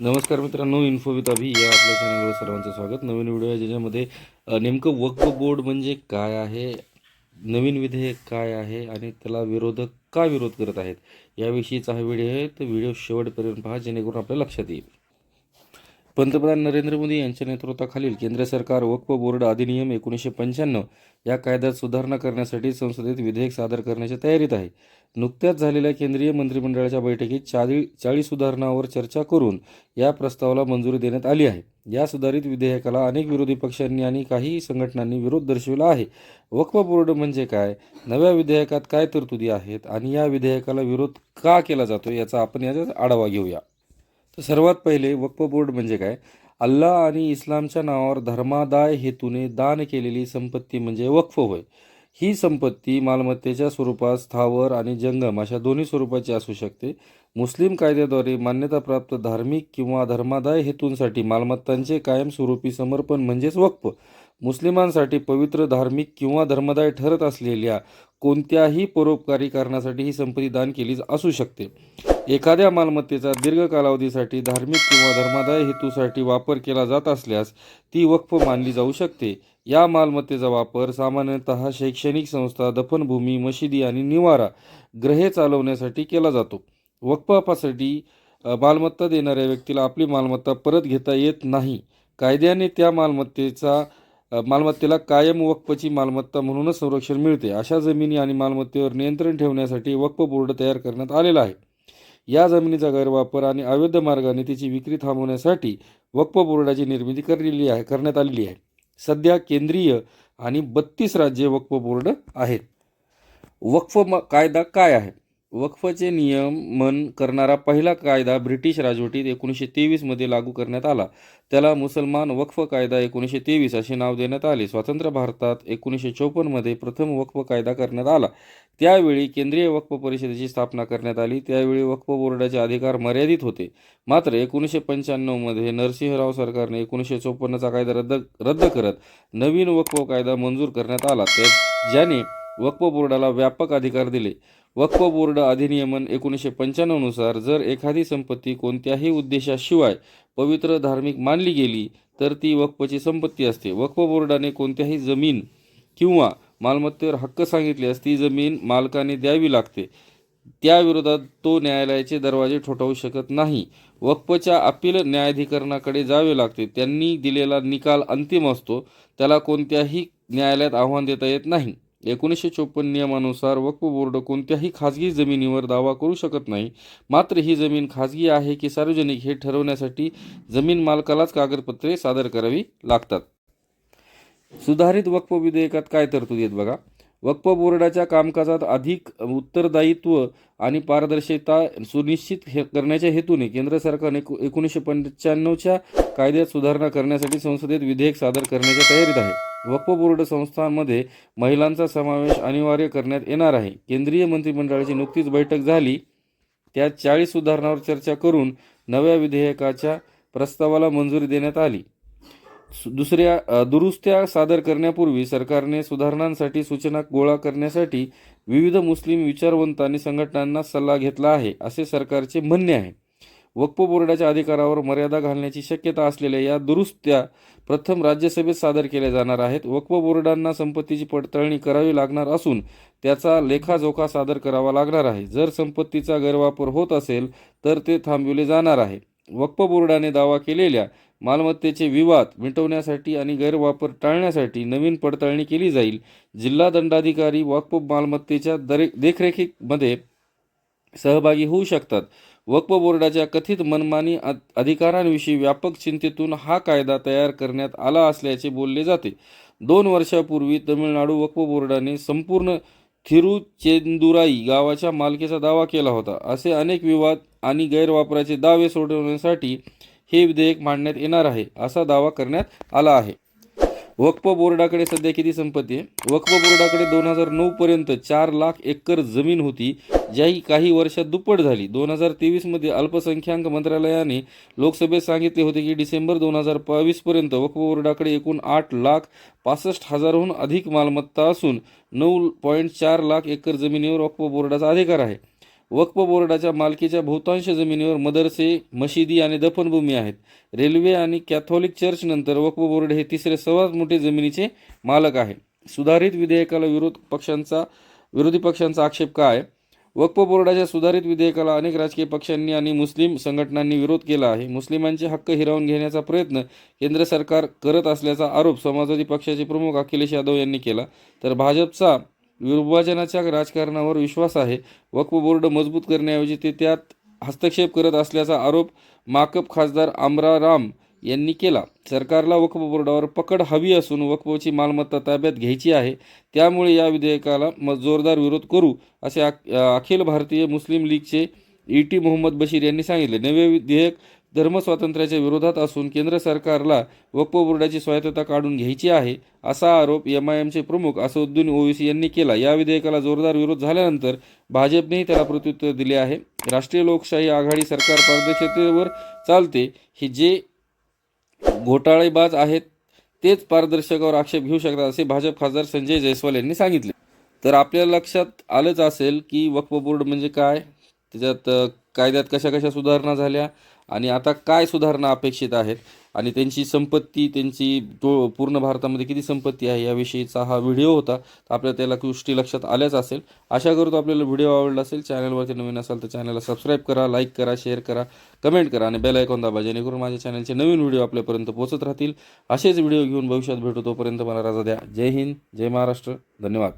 नमस्कार मित्रांनो info with अभि या आपल्या चॅनलवर सर्वांचं स्वागत. नवीन व्हिडिओ आहे ज्याच्यामध्ये नेमकं वक्फ बोर्ड म्हणजे काय आहे नवीन विधेयक काय आहे आणि त्याला विरोधक का विरोध करत आहेत याविषयीचा हा व्हिडिओ आहे. तर व्हिडिओ शेवटपर्यंत पहा जेणेकरून आपल्या लक्षात येईल. पंतप्रधान नरेंद्र मोदी यांच्या नेतृत्वाखालील केंद्र सरकार वक्फ बोर्ड अधिनियम एकोणीसशे पंच्याण्णव या कायद्यात सुधारणा करण्यासाठी संसदेत विधेयक सादर करण्याच्या तयारीत आहे. नुकत्याच झालेल्या केंद्रीय मंत्रिमंडळाच्या बैठकीत चाळी चाळीस सुधारणांवर चर्चा करून या प्रस्तावाला मंजुरी देण्यात आली आहे. या सुधारित विधेयकाला अनेक विरोधी पक्षांनी आणि काही संघटनांनी विरोध दर्शविला आहे. वक्फ बोर्ड म्हणजे काय? नव्या विधेयकात काय तरतुदी आहेत आणि या विधेयकाला विरोध का केला जातो याचा आपण याचा आढावा घेऊया. तर सर्वात पहिले वक्फ बोर्ड म्हणजे काय? अल्लाह आणि इस्लामच्या नावावर धर्मादाय हेतूने दान केलेली संपत्ती म्हणजे वक्फ होय. ही संपत्ती मालमत्तेच्या स्वरूपात स्थावर आणि जंगम अशा दोन्ही स्वरूपाची असू शकते. मुस्लिम कायद्याद्वारे मान्यताप्राप्त धार्मिक किंवा धर्मादाय हेतूंसाठी मालमत्तांचे कायमस्वरूपी समर्पण म्हणजेच वक्फ. मुस्लिमांसाठी पवित्र धार्मिक किंवा धर्मदाय ठरत असलेल्या कोणत्याही परोपकारी कारणासाठी ही संपत्ती दान केली असू शकते. एखाद्या मालमत्तेचा दीर्घ कालावधीसाठी धार्मिक किंवा धर्मादाय हेतूसाठी वापर केला जात असल्यास ती वक्फ मानली जाऊ शकते. या मालमत्तेचा वापर सामान्यतः शैक्षणिक संस्था दफनभूमी मशिदी आणि निवारा ग्रहे चालवण्यासाठी केला जातो. वक्फासाठी मालमत्ता देणाऱ्या व्यक्तीला आपली मालमत्ता परत घेता येत नाही. कायद्याने त्या मालमत्तेचा मालमत्तेला कायम वक्फची मालमत्ता म्हणूनच संरक्षण मिळते. अशा जमिनी आणि मालमत्तेवर नियंत्रण ठेवण्यासाठी वक्फ बोर्ड तयार करण्यात आलेला आहे. या जमिनीचा गैरवापर आणि अवैध मार्गाने तिची विक्री थांबवण्यासाठी वक्फ बोर्डाची निर्मिती करलेली आहे करण्यात आलेली आहे. सध्या केंद्रीय आणि बत्तीस राज्ये वक्फ बोर्ड आहेत. वक्फ म कायदा काय आहे? वक्फचे नियमन करणारा पहिला कायदा ब्रिटिश राजवटीत एकोणीसशे तेवीसमध्ये लागू करण्यात आला. त्याला मुसलमान वक्फ कायदा एकोणीसशे तेवीस असे नाव देण्यात आले. स्वतंत्र भारतात एकोणीसशे चौपन्नमध्ये प्रथम वक्फ कायदा करण्यात आला. त्यावेळी केंद्रीय वक्फ परिषदेची स्थापना करण्यात आली. त्यावेळी वक्फ बोर्डाचे अधिकार मर्यादित होते. मात्र एकोणीसशे पंच्याण्णवमध्ये नरसिंहराव सरकारने एकोणीसशे चौपन्नचा कायदा रद्द रद्द करत नवीन वक्फ कायदा मंजूर करण्यात आला. त्या ज्याने वक्फ बोर्डाला व्यापक अधिकार दिले. वक्फ बोर्ड अधिनियमन एकोणीसशे पंच्याण्णवनुसार जर एखादी संपत्ती कोणत्याही उद्देशाशिवाय पवित्र धार्मिक मानली गेली तर ती वक्फची संपत्ती असते. वक्फ बोर्डाने कोणत्याही जमीन किंवा मालमत्तेवर हक्क सांगितल्यास ती जमीन मालकाने द्यावी लागते. त्याविरोधात तो न्यायालयाचे दरवाजे ठोठावू शकत नाही. वक्फच्या अपील न्यायाधिकरणाकडे जावे लागते. त्यांनी दिलेला निकाल अंतिम असतो. त्याला कोणत्याही न्यायालयात आव्हान देता येत नाही. एकोणीसशे चोपन्न नियमानुसार वक्फ बोर्ड कोणत्याही खाजगी जमिनीवर दावा करू शकत नाही. मात्र ही जमीन खाजगी आहे की सार्वजनिक हे ठरवण्यासाठी जमीन मालकालाच कागदपत्रे सादर करावी लागतात. सुधारित वक्फ विधेयकात काय तरतुदी आहेत बघा. वक्फ बोर्डाच्या कामकाजात अधिक उत्तरदायित्व आणि पारदर्शकता सुनिश्चित हे करण्याच्या हेतूने केंद्र सरकारने एकोणीसशे पंच्याण्णवच्या कायद्यात सुधारणा करण्यासाठी संसदेत विधेयक सादर करण्याच्या तयारीत आहे. वक्फ बोर्ड संस्थांमध्ये महिलांचा समावेश अनिवार्य करण्यात येणार आहे. केंद्रीय मंत्रिमंडळाची नुकतीच बैठक झाली. त्यात चाळीस सुधारणांवर चर्चा करून नव्या विधेयकाच्या प्रस्तावाला मंजुरी देण्यात आली. सु- दुसऱ्या दुरुस्त्या सादर करण्यापूर्वी सरकारने सुधारणांसाठी सूचना गोळा करण्यासाठी विविध मुस्लिम विचारवंत आणि संघटनांना सल्ला घेतला आहे असे सरकारचे म्हणणे आहे. वक्फ बोर्डाच्या अधिकारावर मर्यादा घालण्याची शक्यता असलेल्या या दुरुस्त्या प्रथम राज्यसभेत सादर केल्या जाणार आहेत. वक्फ बोर्डांना संपत्तीची पडताळणी करावी लागणार असून त्याचा लेखाजोखा सादर करावा लागणार आहे. जर संपत्तीचा गैरवापर होत असेल तर ते थांबविले जाणार आहे. वक्फ बोर्डाने दावा केलेल्या मालमत्तेचे विवाद मिटवण्यासाठी आणि गैरवापर टाळण्यासाठी नवीन पडताळणी केली जाईल. जिल्हा दंडाधिकारी वक्फ मालमत्तेच्या दरे देखरेखीमध्ये सहभागी होऊ शकतात. वक्फ बोर्डाच्या कथित मनमानी अ- अधिकारांविषयी व्यापक चिंतेतून हा कायदा तयार करण्यात आला असल्याचे बोलले जाते. दोन वर्षापूर्वी तमिळनाडू वक्फ बोर्डाने संपूर्ण थिरुचेंदुराई गावाच्या मालकीचा दावा केला होता. असे अनेक विवाद आणि गैरवापराचे दावे सोडवण्यासाठी हे विधेयक मांडण्यात येणार आहे असा दावा करण्यात आला आहे. वक्फ बोर्डाकडे सध्या किती संपत्ती आहे? वक्फ बोर्डाकडे दोन हजार नऊ पर्यंत चार लाख एकर जमीन होती ज्याही काही वर्षात दुप्पट झाली. दोन हजार तेवीसमध्ये अल्पसंख्याक मंत्रालयाने लोकसभेत सांगितले होते की डिसेंबर दोन हजार बावीसपर्यंत वक्फ बोर्डाकडे एकूण आठ लाख पासष्ट हजारहून अधिक मालमत्ता असून नऊ पॉईंट चार लाख एकर जमिनीवर वक्फ बोर्डाचा अधिकार आहे. वक्फ बोर्डाच्या मालकीच्या बहुतांश जमिनीवर मदरसे मशिदी आणि दफनभूमी आहेत. रेल्वे आणि कॅथोलिक चर्च नंतर वक्फ बोर्ड हे तिसरे सर्वात मोठे जमिनीचे मालक आहे. सुधारित विधेयकाला विरोध पक्षांचा विरोधी पक्षांचा आक्षेप काय वक्फ बोर्डाच्या सुधारित विधेयकाला अनेक राजकीय पक्षांनी आणि मुस्लिम संघटनांनी विरोध केला आहे. मुस्लिमांचे हक्क हिरावून घेण्याचा प्रयत्न केंद्र सरकार करत असल्याचा आरोप समाजवादी पक्षाचे प्रमुख अखिलेश यादव यांनी केला. तर भाजपचा विभाजनाच्या राजकारणावर विश्वास आहे. वक्फ बोर्ड मजबूत करण्याऐवजी ते त्यात हस्तक्षेप करत असल्याचा आरोप माकप खासदार आमरा राम यांनी केला. सरकारला वक्फ बोर्डावर पकड हवी असून वक्फची मालमत्ता ताब्यात घ्यायची आहे. त्यामुळे या विधेयकाला म जोरदार विरोध करू असे अखिल भारतीय मुस्लिम लीगचे ई टी मोहम्मद बशीर यांनी सांगितले. नवे विधेयक धर्मस्वातंत्र्याच्या विरोधात असून केंद्र सरकारला वक्फ बोर्डाची स्वायत्तता काढून घ्यायची आहे असा आरोप एम आय एमचे प्रमुख असदुद्दीन ओवेसी यांनी केला. या विधेयकाला जोरदार विरोध झाल्यानंतर भाजपनेही त्याला प्रत्युत्तर दिले आहे. राष्ट्रीय लोकशाही आघाडी सरकार पारदर्शकतेवर चालते. हे जे घोटाळेबाज आहेत तेच पारदर्शकावर आक्षेप घेऊ शकतात असे भाजप खासदार संजय जयस्वाल यांनी सांगितले. तर आपल्या लक्षात आलंच असेल की वक्फ बोर्ड म्हणजे काय? त्याच्यात कायद्यात कशा कशा सुधारणा झाल्या आणि आता काय सुधारणा अपेक्षित आहेत आणि त्यांची संपत्ती त्यांची तो पूर्ण भारतामध्ये किती संपत्ती आहे याविषयीचा हा व्हिडिओ होता तर आपल्या त्याला गोष्टी लक्षात आल्याच असेल. आशा करतो आपल्याला व्हिडिओ आवडला असेल चॅनलवरती नवीन असाल तर चॅनलला सबस्क्राईब करा लाईक करा शेअर करा कमेंट करा आणि बेल आयकॉन दाबा जेणेकरून माझ्या चॅनलचे नवीन व्हिडिओ आपल्यापर्यंत पोहोचत राहतील. असेच व्हिडिओ घेऊन भविष्यात भेटू तोपर्यंत मला राजा द्या. जय हिंद जय महाराष्ट्र. धन्यवाद.